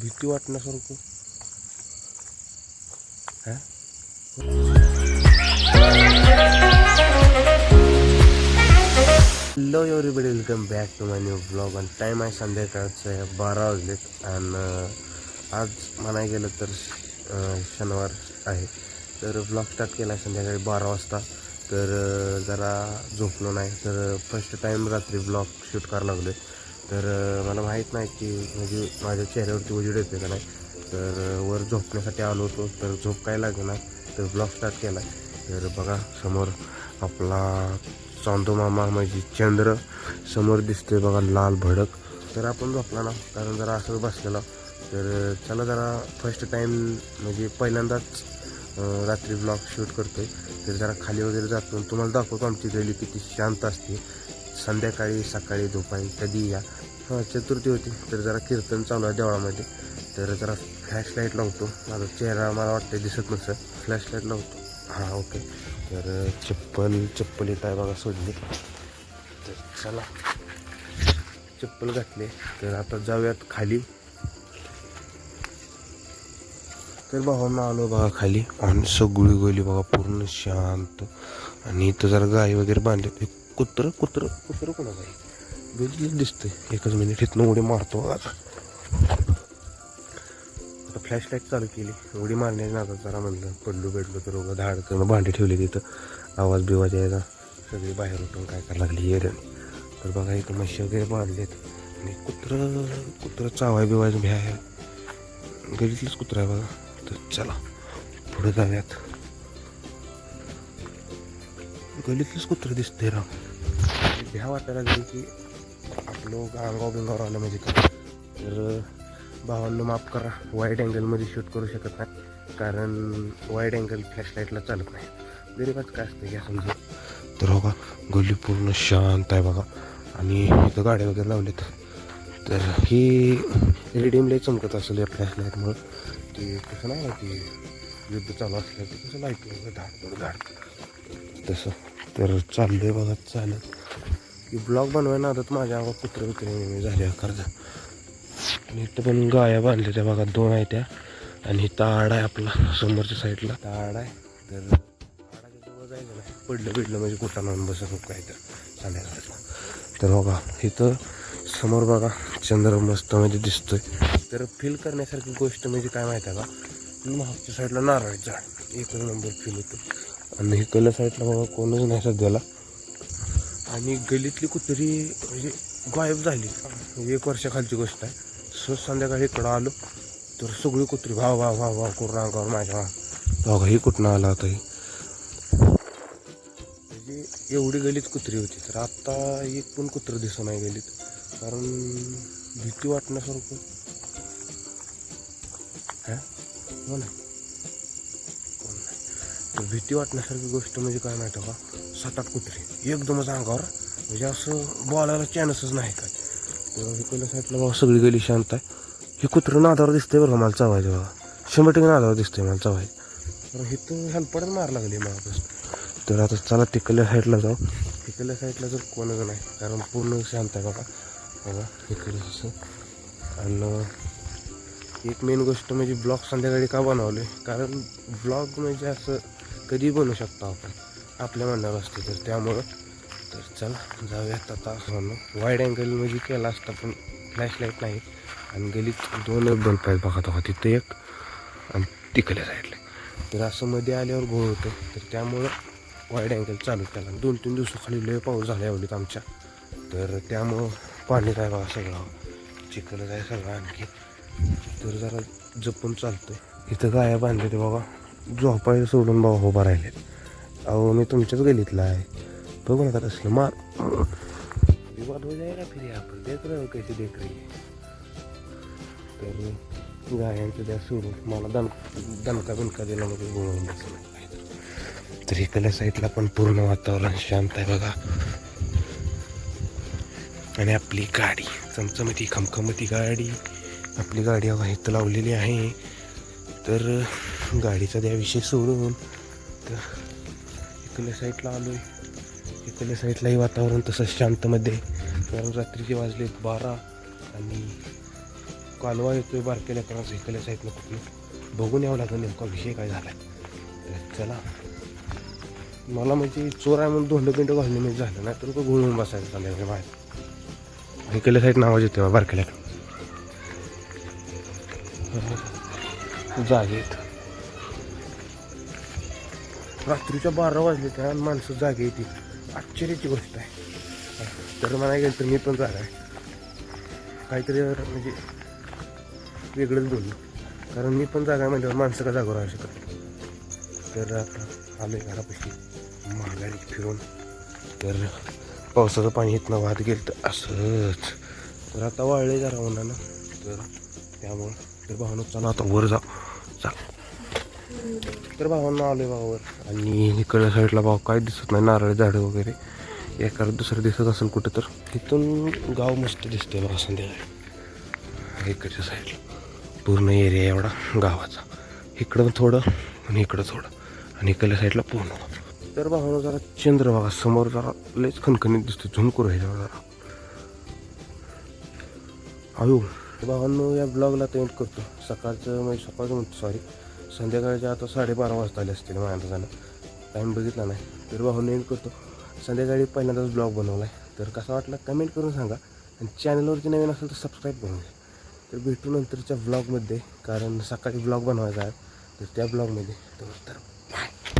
भीती वाटण्यासारखं. Hello everybody welcome back to my new blog आणि time आहे संध्याकाळचं आहे बारा वाजलेत आणि आज म्हणाय गेलं तर शनिवार आहे. तर ब्लॉग स्टार्ट केला आहे संध्याकाळी बारा वाजता. तर जरा झोपलो नाही. तर फर्स्ट टाईम रात्री ब्लॉग शूट करायला लागलो तर मला माहीत नाही की म्हणजे माझ्या चेहऱ्यावरती उजेड येते का नाही. तर वर झोपण्यासाठी आलो होतो तर झोप काय लागेना तर ब्लॉग स्टार्ट केला. तर बघा समोर आपला चांदो मामा म्हणजे चंद्र समोर दिसते बघा लाल भडक. तर आपण झोपला ना कारण जरा असं बसलेला. तर चला जरा फर्स्ट टाईम म्हणजे पहिल्यांदाच रात्री ब्लॉग शूट करतो आहे तर जरा खाली वगैरे जातो. आणि तुम्हाला दाखवतो आमची गली किती शांत असते. संध्याकाळी सकाळी दुपारी कधी या. हां चतुर्थी होती. तर जरा कीर्तन चालू आहे देवळामध्ये. तर जरा फ्लॅश लाइट लावतो. माझा चेहरा मला वाटतं दिसत नसतं फ्लॅश लाइट लावतो. हां ओके तर चप्पल चप्पल येत आहे बघा सोडली तर चला. चप्पल घातले. तर आता जाऊयात खाली. तर भावांना आलो बघा खाली. आणि सगळी गोली बघा पूर्ण शांत. आणि इथं जरा गाई वगैरे बांधली कुत्र कुत्र कुत्र कोणा गाई बिजलीच दिसतंय. एकच मिनिट इथनं उडी मारतो आता. आता फ्लॅश लाइट चालू केली. उडी मारण्याची नादात जरा म्हणलं पडलो बेडलो तर उगा धाड करणं भांडी ठेवली तिथं. आवाज बिवाज यायचा सगळी बाहेर उठून काय करायला लागली येऱ्याने तर बघा इथं म्हशी वगैरे बांधलेत. आणि कुत्रं कुत्रं चावाय बिवायचं भ्या आहे गलीतलीच कुत्रं आहे बघा. तर चला पुढे जाऊयात. गलीतलीच कुत्रं दिसते राव. भ्या वाटायला गेली की आपलं गांगाव बिंगावर आलं म्हणजे काय? तर भावांना माफ करा. वाईड अँगलमध्ये शूट करू शकत नाही. कारण वाईड अँगल फ्लॅशलाईटला चालत नाही. गरीबाच काय असतं घ्या समजा? तर हो का गल्ली पूर्ण शांत आहे बघा. आणि इथं गाड्या वगैरे लावलेत. तर ही रिडीम लई चमकत असेल या फ्लॅशलाईटमुळं ते कसं नाही ना युद्ध चालू असलं ते कसं लाइट धाड धाड तसं. तर चाललंय बघा चालत की ब्लॉग बनवायला आदत माझ्या अंगात कुत्र विक्री झाले कर्ज आणि इथं पण गाया बांधल्या त्या बघा दोन आहे त्या. आणि इथं आड आहे आपला समोरच्या साईडला. आड आहे तर आडाच्या जवळ जायचं नाही. पडलं पिडलं म्हणजे कुठं लावून बसत काय तर. संध्याकाळचं तर बघा इथं समोर बघा चंद्र मस्त म्हणजे दिसतोय. तर फील करण्यासारखी गोष्ट म्हणजे काय माहिती आहे का? मागच्या साईडला नारळ झाड. एकच नंबर फील होतो. आणि इकडल्या साईडला बाबा कोणच नाही सध्याला. आणि गलीतली कुत्री म्हणजे गायब झाली. एक वर्षाखालची गोष्ट आहे. सहज संध्याकाळी इकडं आलो तर सगळी कुत्री भाव भाव भाव भाव करून अंगावर माझ्या बघा ही कुठनं आला होता ही. म्हणजे एवढी गलीत कुत्री होती तर आत्ता एक पण कुत्रं दिसत नाही गलीत. कारण भीती वाटण्यासारखं. हा? हो ना. नाही भीती वाटण्यासारखी गोष्ट म्हणजे काय माहिती का? सात आठ एकदमच अंगावर. म्हणजे असं बोलायला चान्सच नाही काय. तर इकडल्या साईडला बाबा सगळी गेली शांत आहे. हे कुत्रं नादावर दिसतंय बरं मला चावायचं बाबा शंभर टक्के नादावर दिसतंय मला चावायचं तर इथं हेल्पडच मार लागली मागापासून. तर आता चला तिकडल्या साईडला जाऊ. तिकडल्या साईडला जर कोणच नाही कारण पूर्ण शांत आहे बाबा बघा इकडे असं. आणि एक मेन गोष्ट म्हणजे ब्लॉग संध्याकाळी का बनवले? कारण ब्लॉग म्हणजे असं कधी बनवू शकतो आपण? आपल्या मनावर असते तर त्यामुळं. तर चला जाऊयात आता म्हणून वाईड अँगल म्हणजे केला असता पण फ्लॅशलाईट नाही. आणि गलीत दोन बल्ब आहेत बघा तेव्हा तिथं एक आणि तिकडल्या साईडला तर असं मध्ये आल्यावर घोळ होतं. तर त्यामुळं वाईड अँगल चालू केला. दोन तीन दिवसाखाली लय पाऊस झाला एवढीत आमच्या. तर त्यामुळं पाणी काय बघा सगळं. चिखलं आहे सगळं आणखी. तर जरा जपून चालतोय. इथं गाया बांधले ते बाबा झोपायला सोडून भाऊ उभा राहिले अहो मी तुमच्याच गलीतला आहे. बघू नका तसलं मार. विवाद हो जाएगा फिर यहाँ पर देख रहे हो कैसे देख रही है तर गायांचं द्या सोडून. मला दण दणका बिणका दिला म्हणजे गोळून तर इकडल्या साईडला पण पूर्ण वातावरण शांत आहे बघा. आणि आपली गाडी चमचमती खमखमती गाडी. आपली गाडी हवा इथं लावलेली आहे. तर गाडीचा द्या विषय सोडून तर इकडल्या साईडला आलो आहे इकडल्या साईडलाही वातावरण तसंच शांतमध्ये. कारण रात्रीचे वाजले बारा आणि कालवा येतोय बारकेल्या लेकरांचा इकडल्या साईडला कुठलं? बघून यावं लागलं नेमका विषय काय झाला आहे चला. मला म्हणजे चोर आहे म्हणून दोंड बिंड घालणे म्हणजे झालं नाही तर घुळून बसायचं चाललं म्हणजे बाहेर. इकडल्या साईड आवाज येते बारक्या जागेत. रात्रीच्या बारा वाजले त्या माणसं जागे येते. आश्चर्याची गोष्ट आहे. तर मला गेलं तर मी पण जागा आहे. काहीतरी म्हणजे वेगळंच बोललो कारण मी पण जागा म्हटल्यावर माणसं का जागो राहू शकत तर आता आलोय घरापाशी माघारी फिरून तर पावसाचं पाणी इथनं वाहत गेलं तर असंच. तर आता वाळले जरा उन्हानं. तर त्यामुळं तर भावनं चला आता वर जा. तर भावांना आलोय भावावर. आणि इकडल्या साईडला भाव काय दिसत नाही नारळ झाडं वगैरे. एखादं दुसरं दिसत असेल कुठं तर. इथून गाव मस्त दिसतंय बघा संध्याकाळी. इकडच्या साईडला. पूर्ण एरिया एवढा गावाचा. इकडं थोडं आणि इकडं थोडं. आणि इकडल्या साईडला पूर्ण. तर भावानं जरा चंद्र बघा समोर जरा लयच खणखणीत दिसतो झुंकू राहिला जरा. अयो भावांनो या ब्लॉगला एंड करतो. सकाळचं म्हणजे सकाळचं म्हणतो सॉरी संध्याकाळच्या आता साडेबारा वाजता आले असतील माझ्या अंदाजानं टाईम बघितला नाही. तर भाऊ एंड करतो. संध्याकाळी पहिल्यांदाच ब्लॉग बनवला आहे तर कसा वाटला कमेंट करून सांगा. आणि चॅनलवरती नवीन असेल तर सबस्क्राईब करून घ्या. तर भेटू नंतरच्या ब्लॉगमध्ये कारण सकाळी ब्लॉग बनवायचा आहे. तर त्या ब्लॉगमध्ये तर